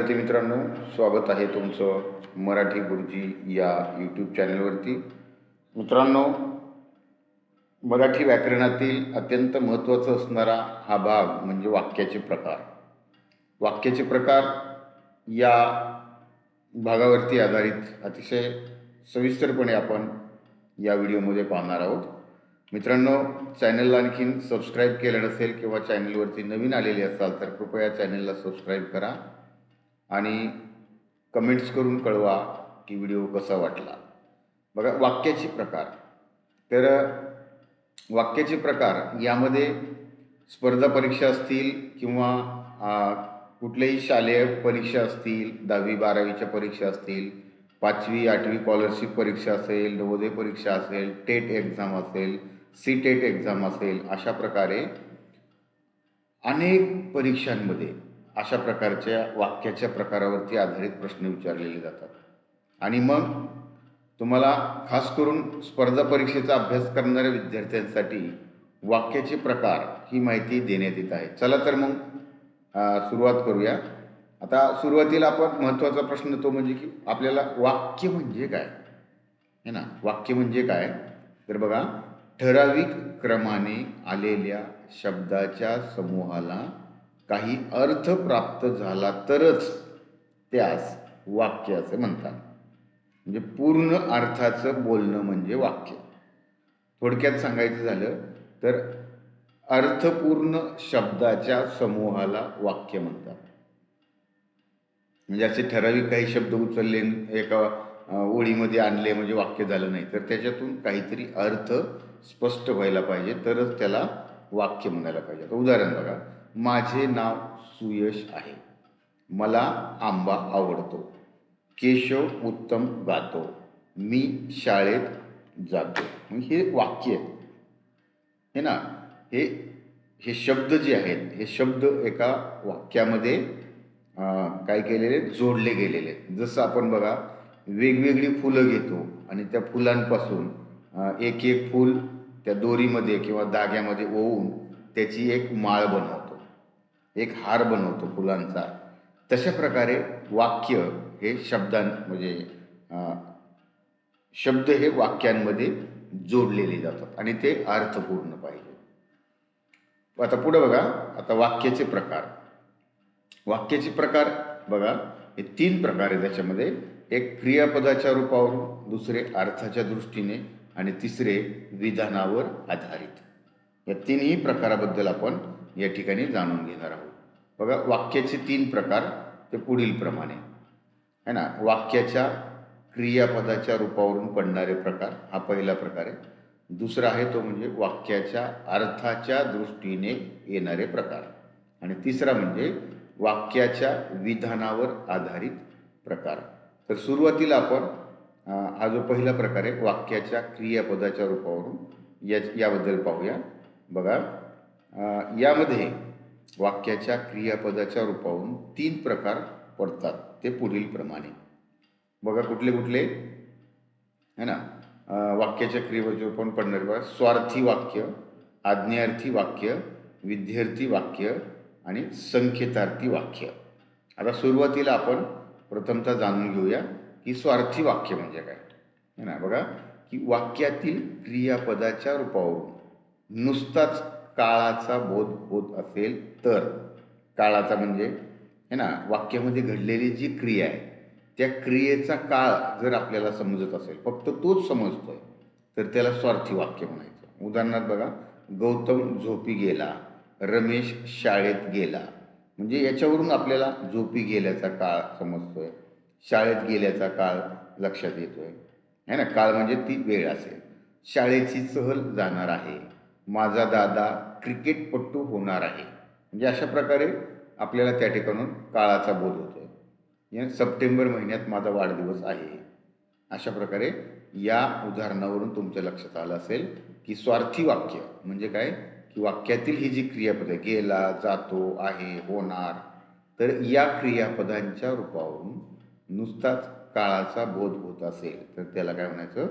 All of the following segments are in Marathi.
विद्यार्थी मित्रांनो स्वागत आहे तुमचं मराठी गुरुजी या यूट्यूब चॅनलवरती मित्रांनो मराठी व्याकरणातील अत्यंत महत्त्वाचा असणारा हा भाग म्हणजे वाक्याचे प्रकार. वाक्याचे प्रकार या भागावरती आधारित अतिशय सविस्तरपणे आपण या व्हिडिओमध्ये पाहणार आहोत. मित्रांनो चॅनलला आणखीन सबस्क्राईब केलं नसेल किंवा चॅनलवरती नवीन आलेले असाल तर कृपया चॅनलला सबस्क्राईब करा. आणि कमेंट्स करून कळवा की व्हिडिओ कसा वाटला. बघा वाक्याचे प्रकार. तर वाक्याचे प्रकार यामध्ये स्पर्धा परीक्षा असतील किंवा कुठल्याही शालेय परीक्षा असतील दहावी बारावीच्या परीक्षा असतील पाचवी आठवी स्कॉलरशिप परीक्षा असेल नवोदय परीक्षा असेल टेट एक्झाम असेल सी टेट एक्झाम असेल अशा प्रकारे अनेक परीक्षांमध्ये अशा प्रकारच्या वाक्याच्या प्रकारावरती आधारित प्रश्न विचारलेले जातात. आणि मग तुम्हाला खास करून स्पर्धा परीक्षेचा अभ्यास करणाऱ्या विद्यार्थ्यांसाठी वाक्याचे प्रकार ही माहिती देण्यात येत आहे. चला तर मग सुरुवात करूया. आता सुरुवातीला आपण महत्त्वाचा प्रश्न तो म्हणजे की आपल्याला वाक्य म्हणजे काय? है ना? वाक्य म्हणजे काय? तर बघा ठराविक क्रमाने आलेल्या शब्दाच्या समूहाला काही अर्थ प्राप्त झाला तरच त्यास वाक्य असे म्हणतात. म्हणजे पूर्ण अर्थाचं बोलणं म्हणजे वाक्य. थोडक्यात सांगायचं झालं तर अर्थपूर्ण शब्दाच्या समूहाला वाक्य म्हणतात. म्हणजे असे ठराविक काही शब्द उचलले एका ओळीमध्ये आणले म्हणजे वाक्य झालं नाही. तर त्याच्यातून काहीतरी अर्थ स्पष्ट व्हायला पाहिजे तरच त्याला वाक्य म्हणायला पाहिजे. उदाहरण बघा. माझे नाव सुयश आहे. मला आंबा आवडतो. केशव उत्तम गातो. मी शाळेत जातो. हे वाक्य आहे हे ना हे हे शब्द जे आहेत हे शब्द एका वाक्यामध्ये काय केलेले आहेत? जोडले गेलेले आहेत. जसं आपण बघा वेगवेगळी फुलं घेतो आणि त्या फुलांपासून एक एक फूल त्या दोरीमध्ये किंवा धाग्यामध्ये ओवून त्याची एक माळ बनवतो. एक हार बनवतो फुलांचा. तशा प्रकारे वाक्य हे शब्दां म्हणजे शब्द हे वाक्यांमध्ये जोडलेले जातात आणि ते अर्थपूर्ण पाहिजे. आता पुढं बघा आता वाक्याचे प्रकार. वाक्याचे प्रकार बघा हे तीन प्रकार आहे त्याच्यामध्ये. एक क्रियापदाच्या रूपावरून दुसरे अर्थाच्या दृष्टीने आणि तिसरे विधानावर आधारित. या तीनही प्रकाराबद्दल आपण या ठिकाणी जाणून घेणार आहोत. बघा वाक्याचे तीन प्रकार ते पुढील प्रमाणे. है ना? वाक्याच्या क्रियापदाच्या रूपावरून पडणारे प्रकार हा पहिला प्रकार आहे. दुसरा आहे तो म्हणजे वाक्याच्या अर्थाच्या दृष्टीने येणारे प्रकार. आणि तिसरा म्हणजे वाक्याच्या विधानावर आधारित प्रकार. तर सुरुवातीला आपण हा जो पहिला प्रकार आहे वाक्याच्या क्रियापदाच्या रूपावरून या याबद्दल पाहूया. बघा यामध्ये वाक्याच्या क्रियापदाच्या रूपावरून तीन प्रकार पडतात ते पुढील प्रमाणे. बघा कुठले कुठले? है ना? वाक्याच्या क्रियेच्या रूपावरून पडणारे बघा. स्वार्थी वाक्य आज्ञार्थी वाक्य विद्यार्थी वाक्य आणि संकेतार्थी वाक्य. आता सुरुवातीला आपण प्रथमतः जाणून घेऊया की स्वार्थी वाक्य म्हणजे काय? है ना? बघा की वाक्यातील क्रियापदाच्या रूपावरून नुसताच काळाचा बोध होत असेल तर काळाचा म्हणजे है ना वाक्यामध्ये घडलेली जी क्रिया आहे त्या क्रियेचा काळ जर आपल्याला समजत असेल फक्त तोच समजतोय तर त्याला स्वार्थी वाक्य म्हणायचं. उदाहरणार्थ बघा गौतम झोपी गेला रमेश शाळेत गेला. म्हणजे याच्यावरून आपल्याला झोपी गेल्याचा काळ समजतोय शाळेत गेल्याचा काळ लक्षात येतोय. है ना काळ म्हणजे ती वेळ असेल. शाळेची सहल जाणार आहे. माझा दादा क्रिकेटपट्टू होणार आहे. म्हणजे अशा प्रकारे आपल्याला त्या ठिकाणून काळाचा बोध होतो या सप्टेंबर महिन्यात माझा वाढदिवस आहे. अशा प्रकारे या उदाहरणावरून तुमच्या लक्षात आलं असेल की स्वार्थी वाक्य म्हणजे काय? की वाक्यातील ही जी क्रियापद आहे गेला जातो आहे होणार तर या क्रियापदांच्या रूपावरून नुसताच काळाचा बोध होत असेल. तर त्याला काय म्हणायचं?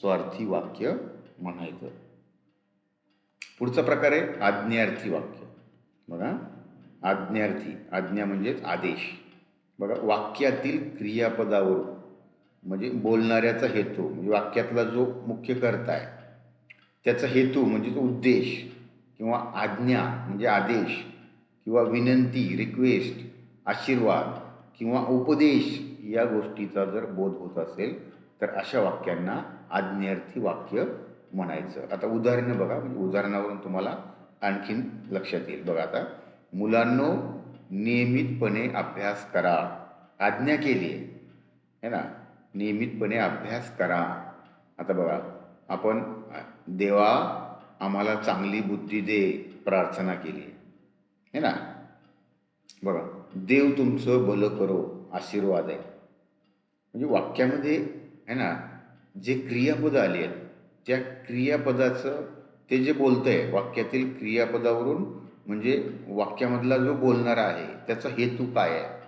स्वार्थी वाक्य म्हणायचं. पुढचा प्रकार आहे आज्ञार्थी वाक्य. बघा. आज्ञार्थी. आज्ञा म्हणजेच आदेश. बघा वाक्यातील क्रियापदावरून म्हणजे बोलणाऱ्याचा हेतू म्हणजे वाक्यातला जो मुख्य कर्ता आहे त्याचा हेतू म्हणजे तो उद्देश किंवा आज्ञा म्हणजे आदेश किंवा विनंती रिक्वेस्ट आशीर्वाद किंवा उपदेश या गोष्टीचा जर बोध होत असेल तर अशा वाक्यांना आज्ञार्थी वाक्य म्हणायचं. आता उदाहरणं बघा म्हणजे उदाहरणावरून तुम्हाला आणखीन लक्षात येईल. बघा आता मुलांनो नियमितपणे अभ्यास करा. आज्ञा केली आहे. है ना? नियमितपणे अभ्यास करा. आता बघा आपण देवा आम्हाला चांगली बुद्धी दे प्रार्थना केली आहे. ना? बघा देव तुमचं भलं करो आशीर्वाद आहे. म्हणजे वाक्यामध्ये आहे ना जे क्रियापद आली आहेत त्या क्रियापदाचं ते जे बोलतं आहे वाक्यातील क्रियापदावरून म्हणजे वाक्यामधला जो बोलणारा आहे त्याचा हेतू काय आहे?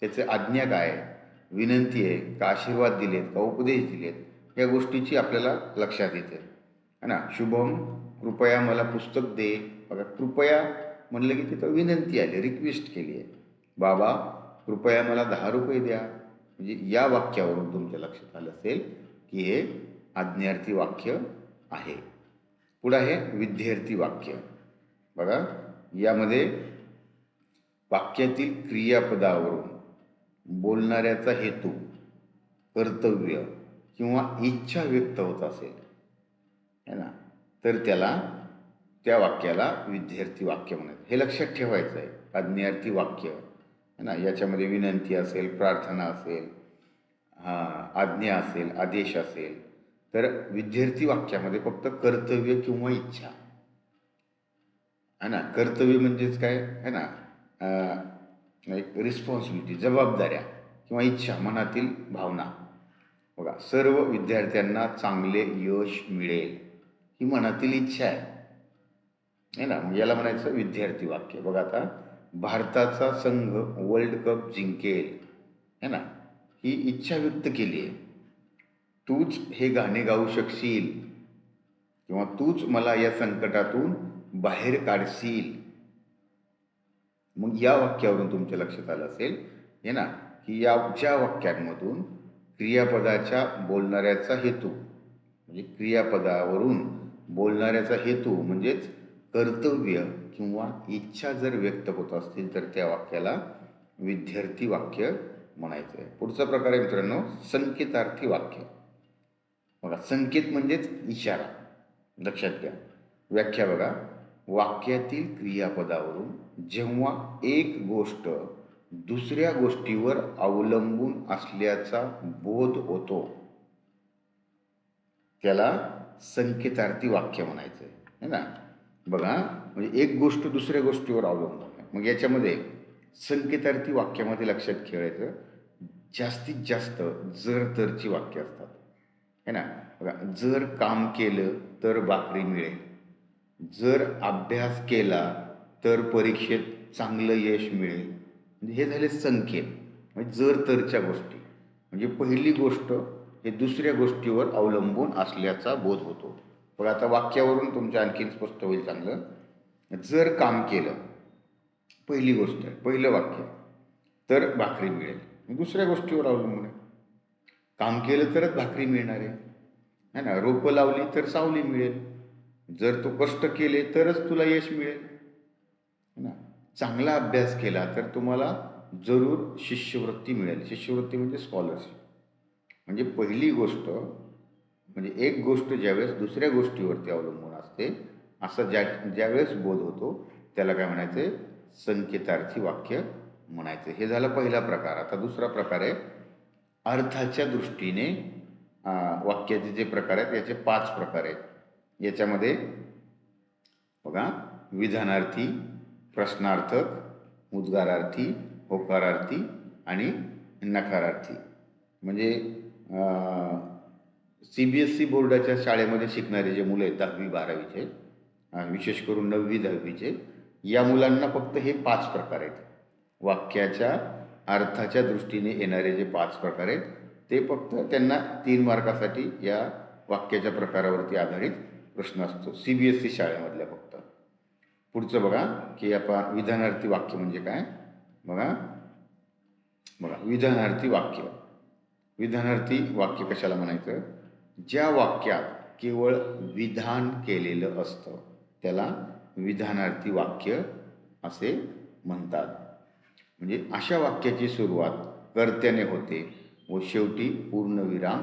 त्याचे आज्ञा काय आहे? विनंती आहे का आशीर्वाद दिलेत का उपदेश दिलेत? या गोष्टीची आपल्याला लक्षात येते. है ना? शुभम कृपया मला पुस्तक दे. बघा कृपया म्हणलं की तिथं विनंती आली रिक्वेस्ट केली आहे. बाबा कृपया मला दहा रुपये द्या. म्हणजे या वाक्यावरून तुमच्या लक्षात आलं असेल की हे आज्ञार्थी वाक्य आहे. पुढं आहे विद्यार्थी वाक्य. बघा यामध्ये वाक्यातील क्रियापदावरून बोलणाऱ्याचा हेतू कर्तव्य किंवा इच्छा व्यक्त होत असेल है ना? तर त्याला त्या वाक्याला विद्यार्थी वाक्य म्हणत हे लक्षात ठेवायचं आहे. आज्ञार्थी वाक्य है ना? याच्यामध्ये विनंती असेल प्रार्थना असेल हां आज्ञा असेल आदेश असेल तर विद्यार्थी वाक्यामध्ये फक्त कर्तव्य किंवा इच्छा. है ना? कर्तव्य म्हणजेच काय? है ना? एक रिस्पॉन्सिबिलिटी जबाबदाऱ्या किंवा इच्छा मनातील भावना. बघा सर्व विद्यार्थ्यांना चांगले यश मिळेल ही मनातील इच्छा आहे. है ना? मग याला म्हणायचं विद्यार्थी वाक्य. बघा आता भारताचा संघ वर्ल्ड कप जिंकेल. है ना? ही इच्छा व्यक्त केली आहे. तूच हे गाणे गाऊ शकशील. किंवा तूच मला या संकटातून बाहेर काढशील. मग या वाक्यावरून तुमच्या लक्षात आलं असेल हे ना की या ज्या वाक्यांमधून क्रियापदाच्या बोलणाऱ्याचा हेतू म्हणजे क्रियापदावरून बोलणाऱ्याचा हेतू म्हणजेच कर्तव्य किंवा इच्छा जर व्यक्त होत असतील तर त्या वाक्याला विद्यार्थी वाक्य म्हणायचं आहे पुढचा प्रकार आहे मित्रांनो संकेतार्थी वाक्य. बघा संकेत म्हणजेच इशारा. लक्षात घ्या. व्याख्या बघा. वाक्यातील क्रियापदावरून जेव्हा एक गोष्ट दुसऱ्या गोष्टीवर अवलंबून असल्याचा बोध होतो त्याला संकेतार्थी वाक्य म्हणायचं आहे ना? बघा म्हणजे एक गोष्ट दुसऱ्या गोष्टीवर अवलंबून आहे. मग याच्यामध्ये संकेतार्थी वाक्यामध्ये लक्षात ठेवायचं. जास्तीत जास्त जर तरची वाक्य असतात. है ना? बघा जर काम केलं तर भाकरी मिळेल. जर अभ्यास केला तर परीक्षेत चांगलं यश मिळेल. म्हणजे हे झाले संकेत. म्हणजे जर तरच्या गोष्टी. म्हणजे पहिली गोष्ट हे दुसऱ्या गोष्टीवर अवलंबून असल्याचा बोध होतो. पण आता वाक्यावरून तुमच्या आणखीन स्पष्ट होईल चांगलं. जर काम केलं पहिली गोष्ट आहे पहिलं वाक्य तर भाकरी मिळेल. दुसऱ्या गोष्टीवर अवलंबून आहे. काम केलं तरच भाकरी मिळणार आहे. नाही ना रोपं लावली तर सावली मिळेल. जर तू कष्ट केले तरच तुला यश मिळेल. ना? चांगला अभ्यास केला तर तुम्हाला जरूर शिष्यवृत्ती मिळेल. शिष्यवृत्ती म्हणजे स्कॉलरशिप म्हणजे पहिली गोष्ट म्हणजे एक गोष्ट ज्यावेळेस दुसऱ्या गोष्टीवरती अवलंबून असते असं ज्या ज्यावेळेस बोध होतो त्याला काय म्हणायचं? आहे संकेतार्थी वाक्य म्हणायचं. हे झालं पहिला प्रकार. आता दुसरा प्रकार आहे अर्थाच्या दृष्टीने वाक्याचे जे प्रकार आहेत याचे पाच प्रकार आहेत. याच्यामध्ये बघा विधानार्थी प्रश्नार्थक उद्गारार्थी होकारार्थी आणि नकारार्थी. म्हणजे सी बी एस सी बोर्डाच्या शाळेमध्ये शिकणारे जे मुलं आहेत दहावी बारावीचे विशेष करून नववी दहावीचे या मुलांना फक्त हे पाच प्रकार आहेत. वाक्याच्या अर्थाच्या दृष्टीने येणारे जे पाच प्रकार आहेत ते फक्त त्यांना तीन मार्कासाठी या वाक्याच्या प्रकारावरती आधारित प्रश्न असतो. सी बी एस सी शाळेमधल्या फक्त. पुढचं बघा की आपण विधानार्थी वाक्य म्हणजे काय? बघा. बघा विधानार्थी वाक्य. विधानार्थी वाक्य कशाला म्हणायचं? ज्या वाक्यात केवळ विधान केलेलं असतं त्याला विधानार्थी वाक्य असे म्हणतात. म्हणजे अशा वाक्याची सुरुवात कर्त्याने होते. व शेवटी पूर्णविराम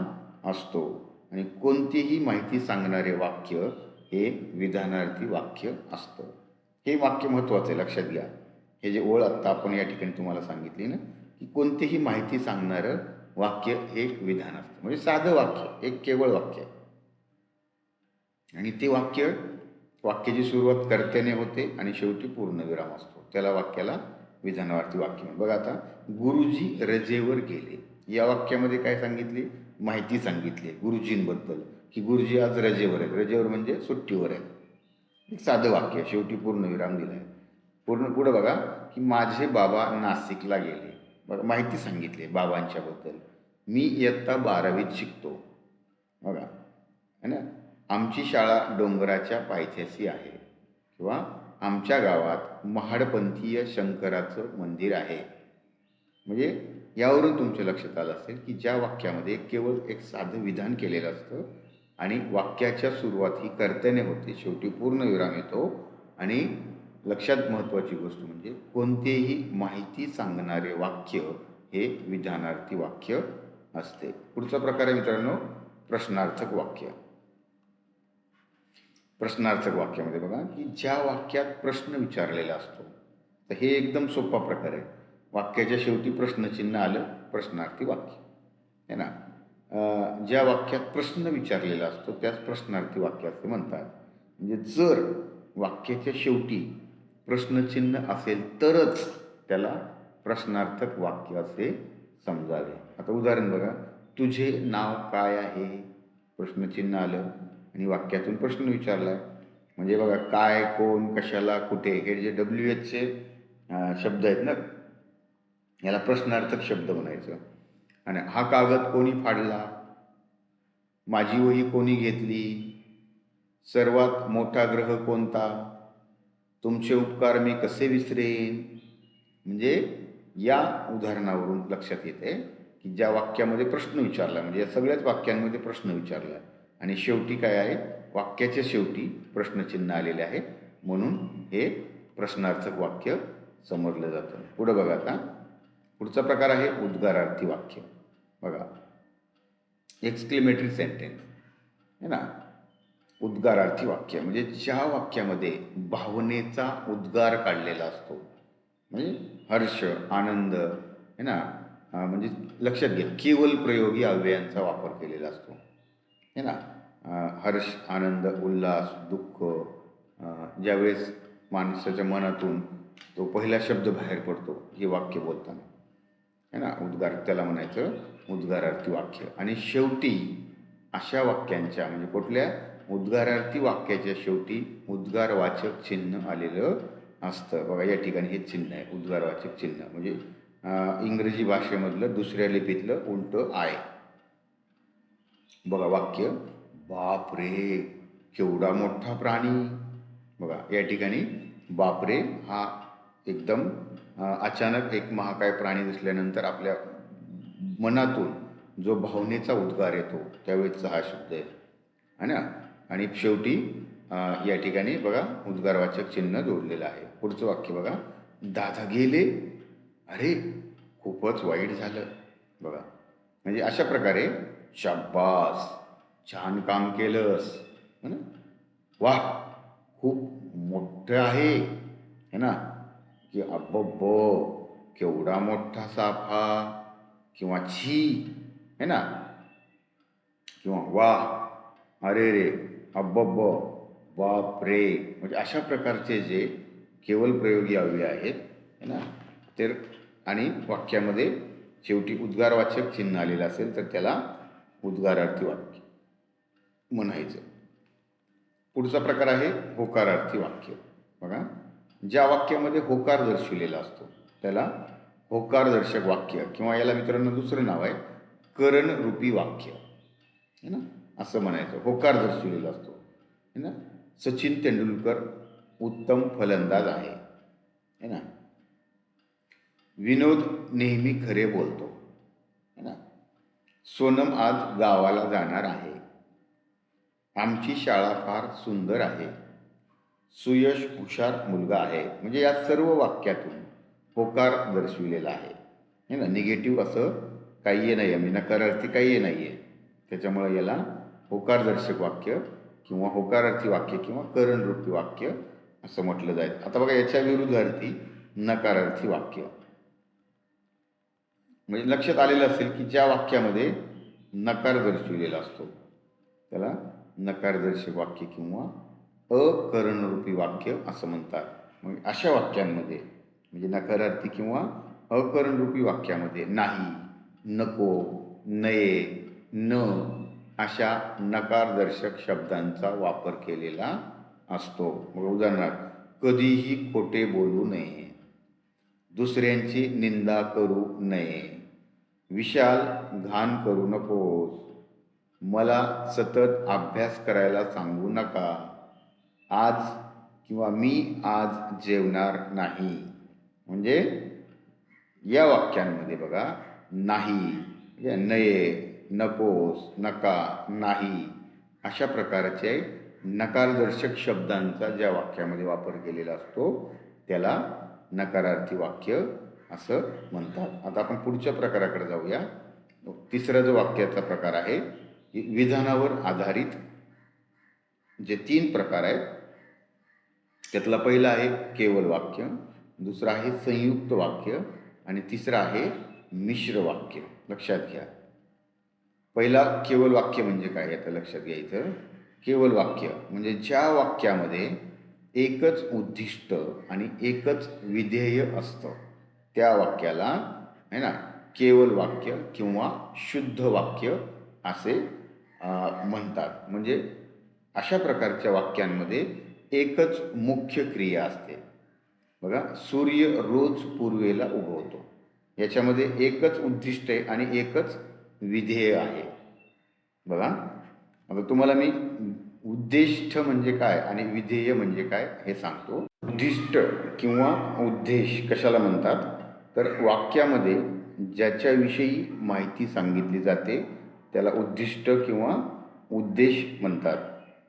असतो. आणि कोणतीही माहिती सांगणारे वाक्य हे विधानार्थी वाक्य असतं. हे वाक्य महत्त्वाचं आहे लक्षात घ्या. हे जे ओळ आत्ता आपण या ठिकाणी तुम्हाला सांगितली ना की कोणतीही माहिती सांगणारं वाक्य हे विधान असतं. म्हणजे साधं वाक्य एक केवळ वाक्य. आणि ते वाक्य वाक्याची सुरुवात कर्त्याने होते आणि शेवटी पूर्णविराम असतो. त्याला वाक्याला विधानार्थी वाक्य म्हणून बघा आता गुरुजी रजेवर गेले. या वाक्यामध्ये काय सांगितली? माहिती सांगितली गुरुजींबद्दल. की गुरुजी आज रजेवर आहेत. रजेवर म्हणजे सुट्टीवर आहेत. एक साधं वाक्य शेवटी पूर्णविराम दिला आहे पूर्ण पुढं बघा की माझे बाबा नाशिकला गेले. बघा माहिती सांगितली बाबांच्याबद्दल. मी इयत्ता बारावीत शिकतो. बघा है ना? आमची शाळा डोंगराच्या पायथ्याशी आहे. किंवा आमच्या गावात महाडपंथीय शंकराचं मंदिर आहे. म्हणजे यावरून तुमच्या लक्षात आलं असेल की ज्या वाक्यामध्ये केवळ एक साधं विधान केलेलं असतं आणि वाक्याच्या सुरुवात ही कर्त्याने होते शेवटी पूर्ण विराम येतो आणि लक्षात महत्त्वाची गोष्ट म्हणजे कोणतेही माहिती सांगणारे वाक्य हे विधानार्थी वाक्य असते. पुढचा प्रकार आहे मित्रांनो प्रश्नार्थक वाक्य. प्रश्नार्थक वाक्यामध्ये बघा की ज्या वाक्यात प्रश्न विचारलेला असतो तर हे एकदम सोपा प्रकार आहे. वाक्याच्या शेवटी प्रश्नचिन्ह आलं प्रश्नार्थी वाक्य. आहे ना? ज्या वाक्यात प्रश्न विचारलेला असतो त्याच प्रश्नार्थी वाक्य असे म्हणतात. म्हणजे जर वाक्याच्या शेवटी प्रश्नचिन्ह असेल तरच त्याला प्रश्नार्थक वाक्य असे समजावे. आता उदाहरण बघा. तुझे नाव काय आहे? प्रश्नचिन्ह आलं आणि वाक्यातून प्रश्न विचारला. म्हणजे बघा काय कोण कशाला कुठे? हे जे डब्ल्यू एचचे शब्द आहेत ना याला प्रश्नार्थक शब्द म्हणायचं. आणि हा कागद कोणी फाडला? माझी वही कोणी घेतली? सर्वात मोठा ग्रह कोणता? तुमचे उपकार मी कसे विसरेन? म्हणजे या उदाहरणावरून लक्षात येते की ज्या वाक्यामध्ये प्रश्न विचारला म्हणजे या सगळ्याच वाक्यांमध्ये प्रश्न विचारला. आणि शेवटी काय आहे? वाक्याच्या शेवटी प्रश्नचिन्ह आलेले आहे. म्हणून हे प्रश्नार्थक वाक्य समजलं जातं. पुढं बघा आता. पुढचा प्रकार आहे उद्गारार्थी वाक्य. बघा. एक्सक्लिमेटरी सेंटेन्स है ना? उद्गारार्थी वाक्य. म्हणजे ज्या वाक्यामध्ये भावनेचा उद्गार काढलेला असतो. म्हणजे हर्ष आनंद है ना? म्हणजे लक्षात घ्या. केवल प्रयोगी अव्ययांचा वापर केलेला असतो. है ना? हर्ष आनंद उल्हास दुःख ज्यावेळेस माणसाच्या मनातून तो पहिला शब्द बाहेर पडतो हे वाक्य बोलताना. है ना? उद्गार त्याला म्हणायचं उद्गारार्थी वाक्य. आणि शेवटी अशा वाक्यांच्या म्हणजे कुठल्या? उद्गारार्थी वाक्याच्या शेवटी उद्गारवाचक चिन्ह आलेलं असतं. बघा या ठिकाणी हे चिन्ह आहे उद्गारवाचक चिन्ह. म्हणजे इंग्रजी भाषेमधलं दुसऱ्या लिपीतलं उलटं आहे बघा वाक्य बाप रे केवढा मोठा प्राणी. बघा या ठिकाणी बापरे हा एकदम अचानक एक महाकाय प्राणी दिसल्यानंतर आपल्या मनातून जो भावनेचा उद्गार येतो त्यावेळेचा हा शब्द आहे. है ना? आणि शेवटी या ठिकाणी बघा उद्गारवाचक चिन्ह जोडलेलं आहे. पुढचं वाक्य बघा. दादा गेले. अरे खूपच वाईट झालं. बघा. म्हणजे अशा प्रकारे शाब्बास छान काम केलंस. है ना? वाह! खूप मोठं आहे. है ना? की अब्बब्ब केवढा मोठा साफा किंवा छी है ना? किंवा वा अरे रे अब्बब्ब बाप रे म्हणजे अशा प्रकारचे जे केवल प्रयोगी अव्यय आहेत है ना? तर आणि वाक्यामध्ये शेवटी उद्गारवाचक चिन्ह आलेलं असेल तर त्याला उद्गारार्थी वाक्य म्हणायचं. पुढचा प्रकार आहे होकारार्थी वाक्य. बघा. ज्या वाक्यामध्ये होकार दर्शविलेला असतो त्याला होकारदर्शक वाक्य किंवा याला मित्रांनो दुसरं नाव आहे करणरूपी वाक्य. है ना? असं म्हणायचं. होकार दर्शविलेला असतो. है ना? सचिन तेंडुलकर उत्तम फलंदाज आहे. है ना? विनोद नेहमी खरे बोलतो. है ना? सोनम आज गावाला जाणार आहे. आमची शाळा फार सुंदर आहे. सुयश हुशार मुलगा आहे. म्हणजे या सर्व वाक्यातून होकार दर्शविलेला आहे. हे ना निगेटिव्ह असं काही नाही आहे म्हणजे नकारार्थी काही नाही आहे त्याच्यामुळे याला होकारदर्शक वाक्य किंवा होकारार्थी वाक्य किंवा करणरूपी वाक्य असं म्हटलं जाईल. आता बघा याच्या विरुद्धार्थी नकारार्थी वाक्य. म्हणजे लक्षात आलेलं असेल की ज्या वाक्यामध्ये नकार दर्शविलेला असतो त्याला नकारदर्शक वाक्य किंवा अकरणरूपी वाक्य असं म्हणतात. मग अशा वाक्यांमध्ये म्हणजे नकारार्थी किंवा अकरणरूपी वाक्यामध्ये नाही नको नये न अशा नकारदर्शक शब्दांचा वापर केलेला असतो. मग उदाहरणार्थ कधीही खोटे बोलू नये दुसऱ्यांची निंदा करू नये विशाल घाण करू नकोस मला सतत अभ्यास करायला सांगू नका आज किंवा मी आज जेवणार नाही. म्हणजे या वाक्यांमध्ये बघा नाही. म्हणजे नये नकोस नका नाही. अशा प्रकारचे नकारदर्शक शब्दांचा ज्या वाक्यामध्ये वापर केलेला असतो त्याला नकारार्थी वाक्य असं म्हणतात. आता आपण पुढच्या प्रकाराकडे जाऊया. तिसरा जो वाक्याचा प्रकार आहे विधानावर आधारित जे तीन प्रकार आहेत त्यातला पहिला आहे केवळ वाक्य दुसरा आहे संयुक्त वाक्य आणि तिसरा आहे मिश्र वाक्य. लक्षात घ्या. पहिला केवळ वाक्य म्हणजे काय? आता लक्षात घ्यायचं केवळ वाक्य म्हणजे ज्या वाक्यामध्ये एकच उद्दिष्ट आणि एकच विधेय असतं त्या वाक्याला आहे ना केवळ वाक्य किंवा शुद्ध वाक्य असे म्हणतात. म्हणजे अशा प्रकारच्या वाक्यांमध्ये एकच मुख्य क्रिया असते. बघा सूर्य रोज पूर्वेला उगवतो. याच्यामध्ये एकच उद्दिष्ट आहे आणि एकच विधेय आहे. बघा आता तुम्हाला मी उद्दिष्ट म्हणजे काय आणि विधेय म्हणजे काय हे सांगतो. उद्दिष्ट किंवा उद्देश कशाला म्हणतात? तर वाक्यामध्ये ज्याच्याविषयी माहिती सांगितली जाते त्याला उद्दिष्ट किंवा उद्देश म्हणतात.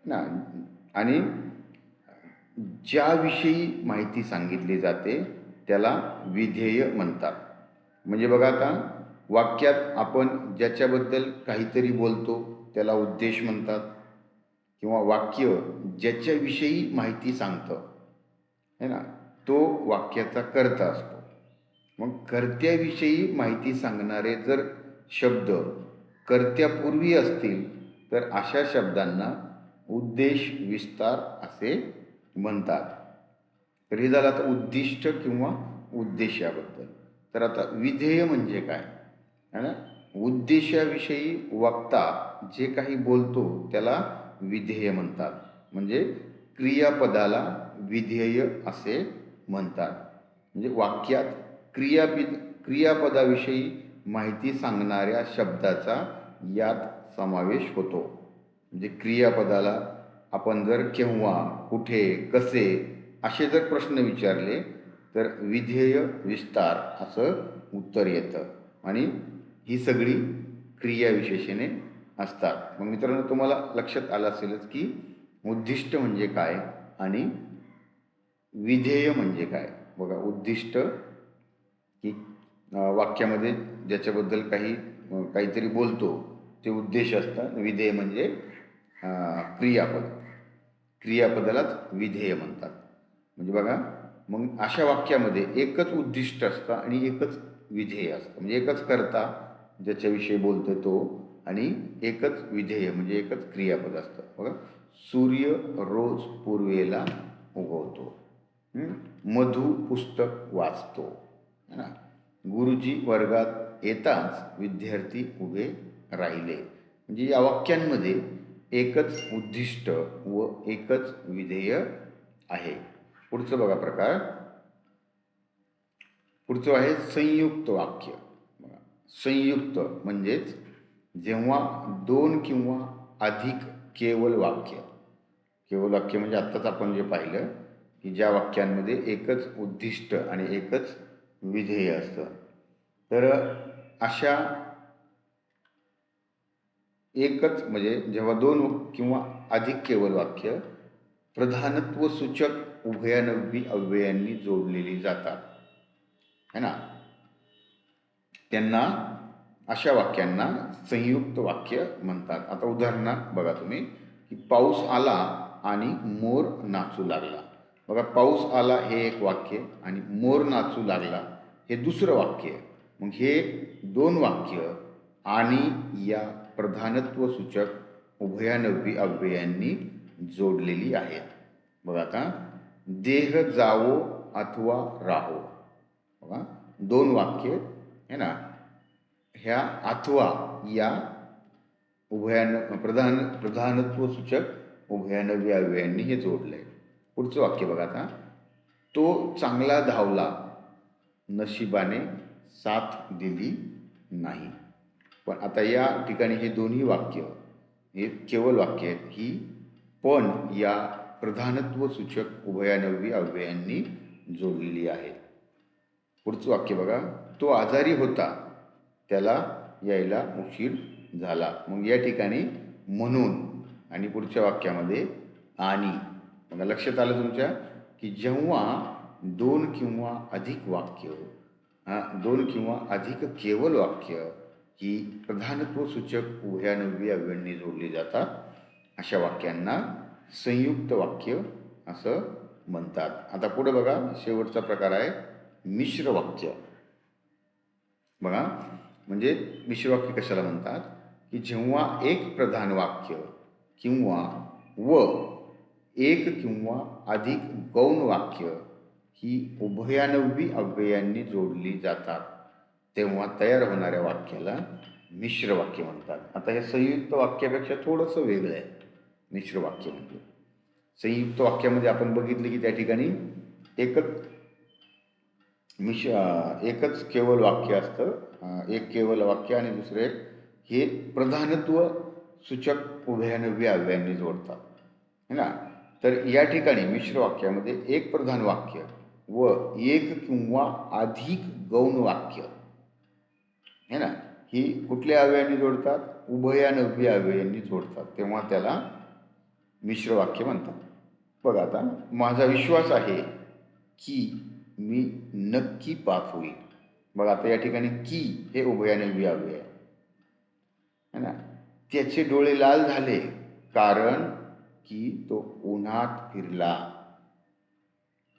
ना? आणि ज्याविषयी माहिती सांगितली जाते त्याला विधेय म्हणतात. म्हणजे बघा आता वाक्यात आपण ज्याच्याबद्दल काहीतरी बोलतो त्याला उद्देश म्हणतात किंवा वाक्य ज्याच्याविषयी माहिती सांगतं है ना? तो वाक्याचा कर्ता असतो. मग कर्त्याविषयी माहिती सांगणारे जर शब्द कर्त्यापूर्वी असतील तर अशा शब्दांना उद्देश विस्तार असे म्हणतात. तर हे झालं आता उद्दिष्ट किंवा उद्देशाबद्दल. तर आता विधेय म्हणजे काय? है ना? उद्देशाविषयी वक्ता जे काही बोलतो त्याला विधेय म्हणतात. म्हणजे क्रियापदाला विधेय असे म्हणतात. म्हणजे वाक्यात क्रियापिद क्रियापदाविषयी माहिती सांगणाऱ्या शब्दाचा यात समावेश होतो. म्हणजे क्रियापदाला आपण जर केव्हा कुठे कसे असे जर प्रश्न विचारले तर विधेय विस्तार असं उत्तर येतं. आणि ही सगळी क्रियाविशेषणे असतात. मग मित्रांनो तुम्हाला लक्षात आलं असेलच की उद्दिष्ट म्हणजे काय आणि विधेय म्हणजे काय? बघा उद्दिष्ट की वाक्यामध्ये ज्याच्याबद्दल काही काहीतरी बोलतो ते उद्देश असतात. विधेय म्हणजे क्रियापद. क्रियापदालाच विधेय म्हणतात. म्हणजे बघा मग अशा वाक्यामध्ये एकच उद्दिष्ट असतं आणि एकच विधेय असतं. म्हणजे एकच करता ज्याच्याविषयी बोलतो तो आणि एकच विधेय म्हणजे एकच क्रियापद असतं. बघा सूर्य रोज पूर्वेला उगवतो. मधु पुस्तक वाचतो. है ना? गुरुजी वर्गात येताच विद्यार्थी उभे राहिले. म्हणजे या वाक्यांमध्ये एकच उद्दिष्ट व एकच विधेय आहे. पुढचं बघा प्रकार. पुढचं आहे संयुक्त वाक्य. बघा. संयुक्त म्हणजेच जेव्हा दोन किंवा अधिक केवल वाक्य. केवळ वाक्य म्हणजे आत्ताच आपण जे पाहिलं की ज्या वाक्यांमध्ये एकच उद्दिष्ट आणि एकच विधेय असतं. तर अशा एकच म्हणजे जेव्हा दोन किंवा अधिक केवळ वाक्य प्रधानत्व सूचक उभयानवी अव्ययांनी जोडलेली जातात. है ना? त्यांना अशा वाक्यांना संयुक्त वाक्य म्हणतात. आता उदाहरणार्थ बघा तुम्ही की पाऊस आला आणि मोर नाचू लागला. बघा पाऊस आला हे एक वाक्य आणि मोर नाचू लागला हे दुसरं वाक्य. मग हे दोन वाक्य आणि या प्रधानत्व सूचक उभयानवी अव्ययांनी जोडलेली आहेत. बघा आता. देह जावो अथवा राहो. बघा. दोन वाक्य है ना? ह्या अथवा या उभयान प्रधान प्रधानत्व सूचक उभयानवी अव्ययांनी हे जोडलं आहे पुढचं वाक्य बघा आता. तो चांगला धावला नशिबाने साथ दिली नाही. पण आता या ठिकाणी हे दोन्ही वाक्य हे केवळ वाक्य आहेत ही पण या प्रधानत्व सूचक उभयानवी अव्ययांनी जोडलेली आहे. पुढचं वाक्य बघा. तो आजारी होता. त्याला यायला उशीर झाला. मग या ठिकाणी म्हणून आणि पुढच्या वाक्यामध्ये आणि. मग लक्षात आलं तुमच्या? की जेव्हा दोन किंवा अधिक वाक्य हां दोन किंवा अधिक केवळ वाक्य ही प्रधानत्व सूचक उभयानवी अव्ययांनी जोडली जातात. अशा वाक्यांना संयुक्त वाक्य असं म्हणतात. आता पुढे बघा शेवटचा प्रकार आहे मिश्र वाक्य. बघा म्हणजे मिश्र वाक्य कशाला म्हणतात? की जेव्हा एक प्रधान वाक्य किंवा व एक किंवा अधिक गौण वाक्य ही उभयानवी अव्ययांनी जोडली जातात. तेव्हा तयार होणाऱ्या वाक्याला मिश्र वाक्य म्हणतात. आता हे संयुक्त वाक्यापेक्षा थोडंसं वेगळं आहे. मिश्र वाक्य म्हणजे. संयुक्त वाक्यामध्ये आपण बघितले की त्या ठिकाणी एकच मिश एकच केवळ वाक्य असतं. एक केवळ वाक्य आणि दुसरं एक हे प्रधानत्व सूचक उभयानवी अव्यांनी जोडतात. है ना? तर या ठिकाणी मिश्र वाक्यामध्ये एक प्रधान वाक्य व एक किंवा अधिक गौण वाक्य है ना? ही कुठल्या अवयांनी जोडतात? उभयानव्य अवयांनी जोडतात. तेव्हा त्याला मिश्र वाक्य म्हणतात. बघा आता माझा विश्वास आहे की मी नक्की पास होईल. बघा आता या ठिकाणी की हे उभयानव्य अव्यय आहे. ना? त्याचे डोळे लाल झाले कारण की तो उन्हात फिरला.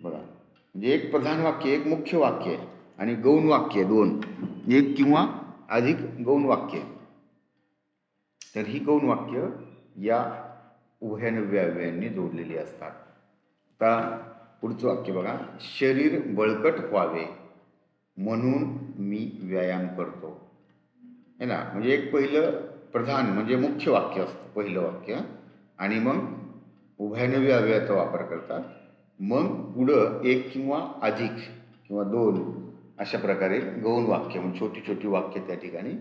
बघा. म्हणजे एक प्रधान वाक्य एक मुख्य वाक्य आहे आणि गौण वाक्य दोन. एक किंवा अधिक गौण वाक्य. तर ही गौण वाक्य या उभयनव्यव्यांनी जोडलेली असतात. आता पुढचं वाक्य बघा. शरीर बळकट व्हावे म्हणून मी व्यायाम करतो. है ना? म्हणजे एक पहिलं प्रधान म्हणजे मुख्य वाक्य असतं पहिलं वाक्य. आणि मग उभयानव्य अव्ययाचा वापर करतात. मग पुढं एक किंवा अधिक किंवा दोन अशा प्रकारे गौण वाक्य म्हणजे छोटी छोटी वाक्य त्या ठिकाणी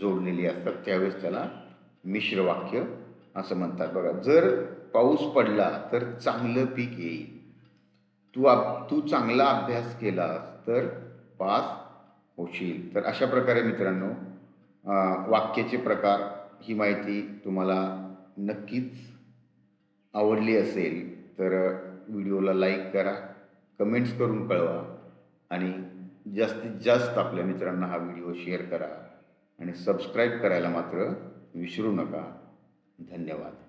जोडलेली असतात. त्यावेळेस त्याला मिश्र वाक्य असं म्हणतात. बघा जर पाऊस पडला तर चांगलं पीक येईल. तू आप तू चांगला अभ्यास केलास तर पास होशील. तर अशा प्रकारे मित्रांनो वाक्याचे प्रकार ही माहिती तुम्हाला नक्कीच आवडली असेल तर व्हिडिओला लाईक करा कमेंट्स करून कळवा आणि जास्तीत जास्त आपल्या मित्रांना हा व्हिडिओ शेअर करा आणि सबस्क्राईब करायला मात्र विसरू नका. धन्यवाद.